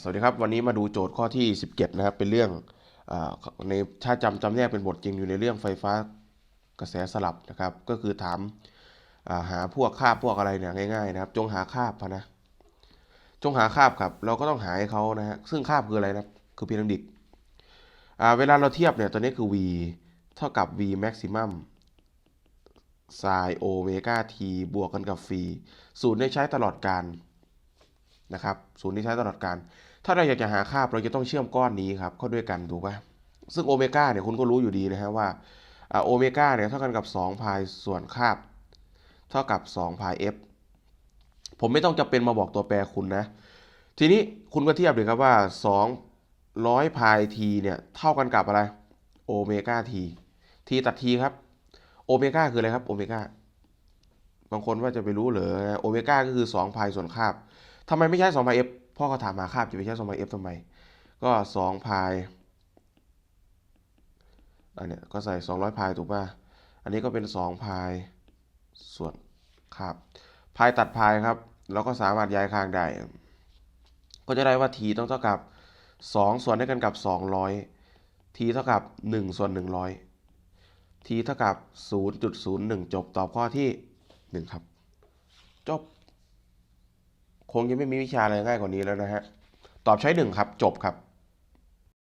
สวัสดีครับวันนี้มาดูโจทย์ข้อที่ 17 นะครับ เป็นเรื่องอในถ้าจำจำแนกเป็นบทจริงอยู่ในเรื่องไฟฟ้ากระแสสลับนะครับ ก็คือถามาหาพวกคาบพวกอะไรเนี่ยง่ายๆนะครับ จงหาคาบพะนะ จงหาคาบครับ เราก็ต้องหาให้เขานะฮะซึ่งคาบคืออะไรนะคือพีระมิดเวลาเราเทียบเนี่ยตัวนี้คือ v เท่ากับ v maximum sin โอเมก้า t บวกกันกับ phi สูตรได้ใช้ตลอดการ นะครับศูนย์ที่ใช้ตลอดการ ถ้าเราอยากจะหาค่าเราจะต้องเชื่อมก้อนนี้ครับเข้าด้วยกันถูกปะซึ่งโอเมก้าเนี่ยคุณก็รู้อยู่ดีนะฮะว่าโอเมก้าเนี่ยเท่ากันกับ2พายส่วนคาบเท่ากับ2พาย f ผมไม่ต้องจะเป็นมาบอกตัวแปรคุณนะ ทีนี้คุณก็เทียบเลยครับว่า 200พาย t เนี่ยเท่ากันกับอะไรโอเมก้า t t ตัด t ครับโอเมก้าคืออะไรครับโอเมก้าบางคนว่าจะไปรู้เหรอโอเมก้าก็คือ2พายส่วนคาบ ทำไมไม่ใช้2พาย f พ่อเขาถามหาคาบจะไปใช้2พาย f ทำไม ก็2พายอันเนี้ยก็ใส่200พายถูกป่ะ อันนี้ก็เป็น2พายส่วนคาบพายตัดพายครับเราก็สามารถย้ายข้างได้ ก็จะได้ว่า t ต้องเท่ากับ 2 ส่วนด้วยกันกับ 200 t เท่ากับ 1 ส่วน 100 t เท่ากับ 0.01 จบตอบข้อที่ 1 ครับ จบ คงจะไม่มีวิชาอะไรง่ายกว่านี้แล้วนะฮะ ตอบใช้หนึ่งครับ จบครับ